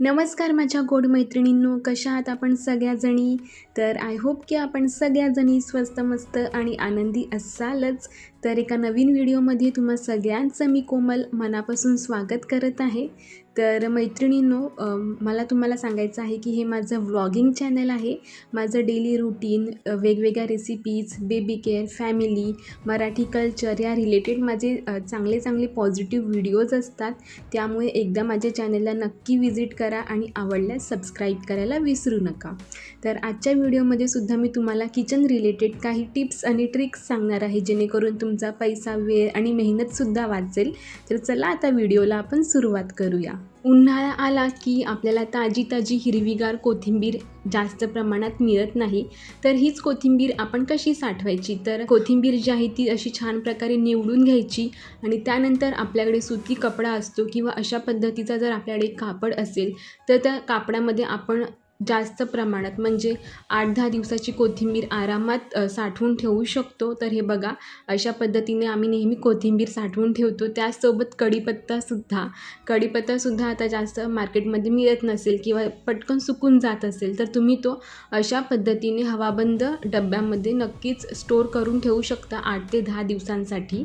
नमस्कार माझ्या गोड मैत्रिणींनो कशा आहात आपण सगळ्याजणी? तर आय होप की आपण सगळ्याजणी स्वस्त मस्त आणि आनंदी असालच. तर एका नवीन व्हिडिओमध्ये तुम्हा सगळ्यांचं मी कोमल मनापासून स्वागत करत आहे. तर मैत्रिणींनो मला तुम्हाला सांगायचं आहे की हे माझं व्लॉगिंग चॅनल आहे. माझं डेली रुटीन वेगवेगळ्या recipes baby care family Marathi culture या रिलेटेड माझे चांगले चांगले पॉझिटिव्ह व्हिडिओज असतात. त्यामुळे एकदा माझ्या चॅनलला नक्की व्हिजिट करा आणि आवडल्यास सबस्क्राईब करायला विसरू नका. तर आजच्या व्हिडिओमध्ये सुद्धा मी तुम्हाला किचन रिलेटेड काही टिप्स आणि ट्रिक्स सांगणार आहे जेणेकरून तुमचा पैसा वेळ आणि मेहनतसुद्धा वाचेल. तर चला आता व्हिडिओला आपण सुरुवात करूया. उन्हाळा आला की आपल्याला ताजी ताजी हिरवीगार कोथिंबीर जास्त प्रमाणात मिळत नाही. तर हीच कोथिंबीर आपण कशी साठवायची? तर कोथिंबीर जी आहे ती अशी छान प्रकारे निवडून घ्यायची आणि त्यानंतर आपल्याकडे सुती कपडा असतो किंवा अशा पद्धतीचा जर आपल्याकडे कापड असेल तर त्या कापडामध्ये आपण जास्त प्रमाणात म्हणजे आठ दहा दिवसाची कोथिंबीर आरामात साठवून ठेवू शकतो. तर हे बघा अशा पद्धतीने आम्ही नेहमी कोथिंबीर साठवून ठेवतो. त्याचसोबत कढीपत्तासुद्धा कढीपत्तासुद्धा आता जास्त मार्केटमध्ये मिळत नसेल किंवा पटकन सुकून जात असेल तर तुम्ही तो अशा पद्धतीने हवाबंद डब्यामध्ये नक्कीच स्टोर करून ठेवू शकता आठ ते दहा दिवसांसाठी.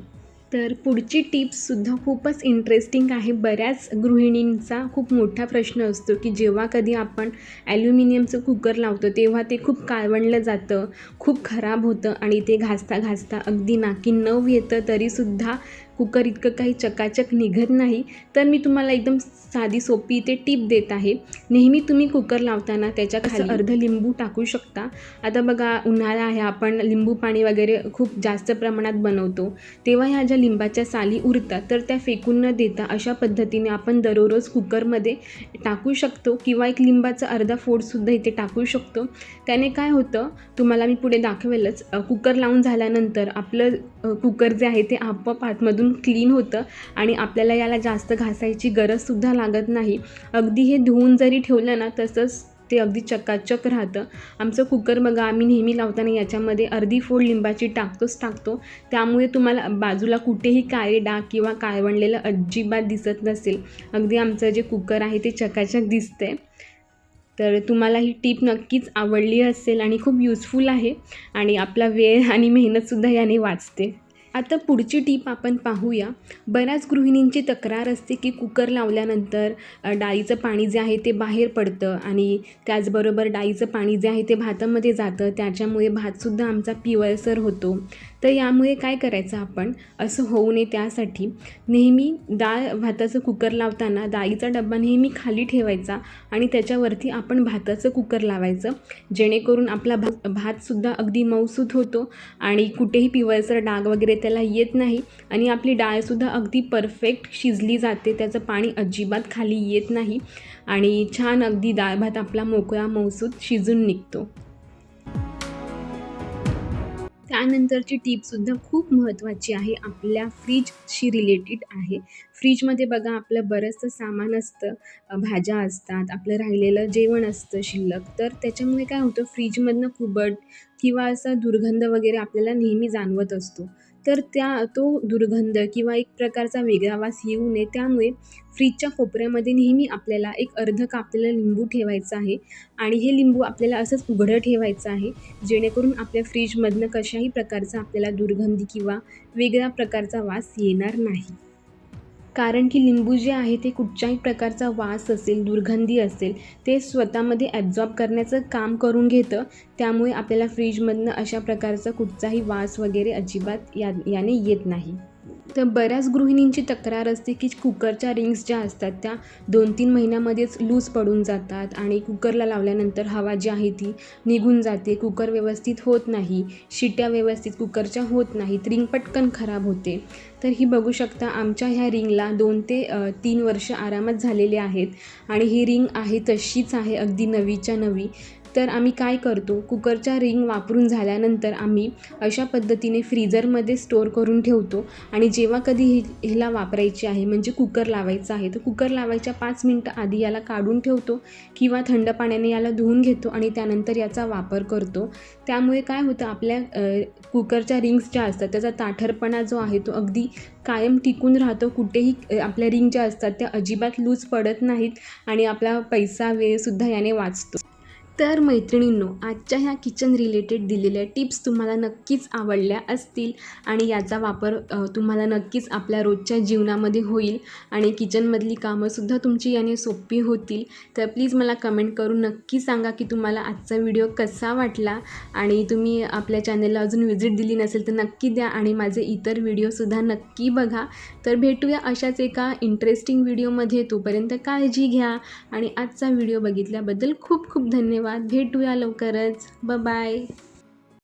तर पुढची टिप्ससुद्धा खूपच इंटरेस्टिंग आहे. बऱ्याच गृहिणींचा खूप मोठा प्रश्न असतो की जेव्हा कधी आपण ॲल्युमिनियमचं कुकर लावतो तेव्हा ते खूप काळवंडलं जातं खूप खराब होतं आणि ते घासता घासता अगदी नाकी नव येतं तरीसुद्धा कुकर इतकं काही चकाचक निघत नाही तर मी तुम्हाला एकदम साधी सोपी ते टिप देत आहे. नेहमी तुम्ही कुकर लावताना त्याच्याखाली अर्ध लिंबू टाकू शकता. आता बघा उन्हाळा आहे आपण लिंबू पाणी वगैरे खूप जास्त प्रमाणात बनवतो. तेव्हा ह्या ज्या लिंबाच्या साली उरतात तर त्या फेकून न देता अशा पद्धतीने आपण दररोज कुकरमध्ये टाकू शकतो किंवा एक लिंबाचा अर्धा फोडसुद्धा इथे टाकू शकतो. त्याने काय होतं तुम्हाला मी पुढे दाखवेलच. कुकर लावून झाल्यानंतर आपलं कुकर जे आहे ते आपोआप आतमधून क्लीन होतं आणि आपल्याला याला जास्त घासायची गरजसुद्धा लागत नाही. अगदी हे धुवून जरी ठेवलं ना तसंच ते अगदी चकाचक राहतं. आमचं कुकर बघा आम्ही नेहमी लावताना याच्यामध्ये अर्धी फोड लिंबाची टाकतोच टाकतो. त्यामुळे तुम्हाला बाजूला कुठेही काळे डाग किंवा काळवणलेलं अजिबात दिसत नसेल. अगदी आमचं जे कुकर आहे ते चकाचक दिसतंय. तर तुम्हाला ही टीप नक्कीच आवडली असेल आणि खूप युजफुल आहे. आणि आपला वेळ आणि मेहनतसुद्धा याने वाचते. आता पुढची टीप आपण पाहूया. बऱ्याच गृहिणींची तक्रार असते की कुकर लावल्यानंतर डाळीचं पाणी जे आहे ते बाहेर पडतं आणि त्याचबरोबर डाळीचं पाणी जे आहे ते भातामध्ये जातं. त्याच्यामुळे भातसुद्धा आमचा पिवळसर होतो. तर यामुळे काय करायचं आपण? असं होऊ नये त्यासाठी. नेहमी डाळ भाताचं कुकर लावताना डाळीचा डब्बा नेहमी खाली ठेवायचा आणि त्याच्यावरती आपण भाताचं कुकर लावायचं. जेणेकरून आपला भात भातसुद्धा अगदी मऊसूत होतो आणि कुठेही पिवळसर डाग वगैरे त्याला येत नाही आणि आपली डाळसुद्धा अगदी परफेक्ट शिजली जाते. त्याचं पाणी अजिबात खाली येत नाही आणि छान अगदी डाळ भात आपला मोकळा मौसूद शिजून निघतो. त्यानंतरची टीपसुद्धा खूप महत्त्वाची आहे. आपल्या फ्रीजशी रिलेटेड आहे. फ्रीजमध्ये बघा आपलं बरंचसं सामान असतं. भाज्या असतात आपलं राहिलेलं जेवण असतं शिल्लक. तर त्याच्यामुळे काय होतं फ्रीजमधनं कुबट किंवा असा दुर्गंध वगैरे आपल्याला नेहमी जाणवत असतो. तर त्या तो दुर्गंध किंवा एक प्रकारचा वेगळा वास येऊ नये. त्यामुळे फ्रीजच्या कोपऱ्यामध्ये नेहमी आपल्याला एक अर्ध कापलेला लिंबू ठेवायचा आहे आणि हे लिंबू आपल्याला असंच उघडं ठेवायचं आहे जेणेकरून आपल्या फ्रीजमधनं कशाही प्रकारचा आपल्याला दुर्गंधी किंवा वेगळ्या प्रकारचा वास येणार नाही. कारण की लिंबू जे आहे ते कुठच्याही प्रकारचा वास असेल दुर्गंधी असेल ते स्वतःमध्ये ॲब्झॉर्ब करण्याचं काम करून घेतं. त्यामुळे आपल्याला फ्रीजमधनं अशा प्रकारचा कुठचाही वास वगैरे अजिबात या याने येत नाही. तर बऱ्याच गृहिणींची तक्रार असते की कुकरच्या रिंग्स ज्या असतात त्या दोन तीन महिन्यामध्येच लूज पडून जातात आणि कुकरला लावल्यानंतर हवा जी आहे ती निघून जाते. कुकर व्यवस्थित होत नाही शिट्या व्यवस्थित कुकरच्या होत नाहीत रिंग पटकन खराब होते. तर ही बघू शकता आमच्या ह्या रिंगला दोन ते तीन वर्ष आरामात झालेले आहेत आणि ही रिंग आहे तशीच आहे अगदी नवीच्या नवी. तर आम्ही काय करतो? कुकरच्या रिंग वापरून झाल्यानंतर आम्ही अशा पद्धतीने फ्रीजरमध्ये स्टोअर करून ठेवतो. आणि जेव्हा कधी हि हिला वापरायची आहे म्हणजे कुकर लावायचं आहे तर कुकर लावायच्या पाच मिनटं आधी याला काढून ठेवतो किंवा थंड पाण्याने याला धुवून घेतो आणि त्यानंतर याचा वापर करतो. त्यामुळे काय होतं आपल्या कुकरच्या रिंग्स ज्या असतात त्याचा ताठरपणा जो आहे तो अगदी कायम टिकून राहतो. कुठेही आपल्या रिंग ज्या असतात त्या अजिबात लूज पडत नाहीत आणि आपला पैसा वेळसुद्धा याने वाचतो. तर मैत्रिणींनो आजच्या ह्या किचन रिलेटेड दिलेल्या टिप्स तुम्हाला नक्कीच आवडल्या असतील आणि याचा वापर तुम्हाला नक्कीच आपल्या रोजच्या जीवनामध्ये होईल आणि किचनमधली कामंसुद्धा तुमची याने सोपी होतील. तर प्लीज मला कमेंट करून नक्की सांगा की तुम्हाला आजचा व्हिडिओ कसा वाटला आणि तुम्ही आपल्या चॅनलला अजून व्हिजिट दिली नसेल तर नक्की द्या आणि माझे इतर व्हिडिओसुद्धा नक्की बघा. तर भेटूया अशाच एका इंटरेस्टिंग व्हिडिओमध्ये तोपर्यंत काळजी घ्या आणि आजचा व्हिडिओ बघितल्याबद्दल खूप खूप धन्यवाद. धन्यवाद. भेटूया लवकरच. ब बाय